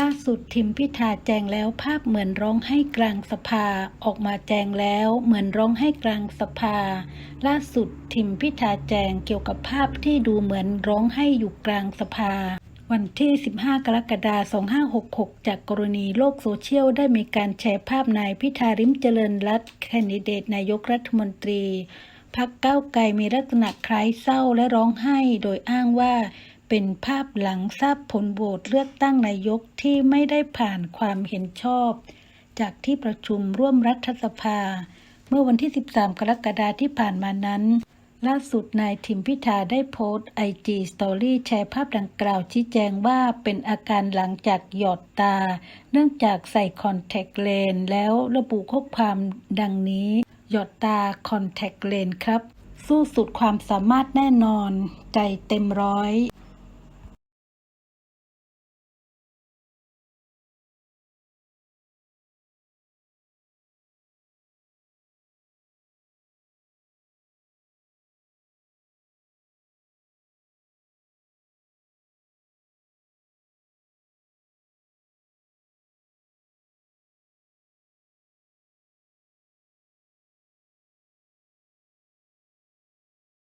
ล่าสุดทิมพิธาแจงแล้วภาพเหมือนร้องไห้กลางสภา ออกมาแจงแล้วเหมือนร้องไห้กลางสภา ล่าสุดทิมพิธาแจงเกี่ยวกับภาพที่ดูเหมือนร้องไห้อยู่กลางสภา วันที่ 15 กรกฎาคม 2566 จากกรณีโลกโซเชียลได้มีการแชร์ภาพนายพิธาริมเจริญรัตแคนดิเดตนายกรัฐมนตรีพักเก้าไกลมีลักษณะคล้ายเศร้าและร้องไห้โดยอ้างว่า เป็นภาพหลังทราบผลโหวตเลือกตั้งนายกที่ไม่ได้ผ่านความเห็นชอบ จากที่ประชุมร่วมรัฐสภา เมื่อวันที่ 13 กรกฎาคมที่ผ่านมานั้น ล่าสุดนายทิมพิธาได้โพสต์ไอจีสตอรี่แชร์ภาพดังกล่าวชี้แจงว่าเป็นอาการหลังจากหยอดตา เนื่องจากใส่คอนแทคเลนส์แล้วระบุข้อความดังนี้ หยอดตาคอนแทคเลนส์ครับสู้สุดความสามารถแน่นอน ใจเต็มร้อย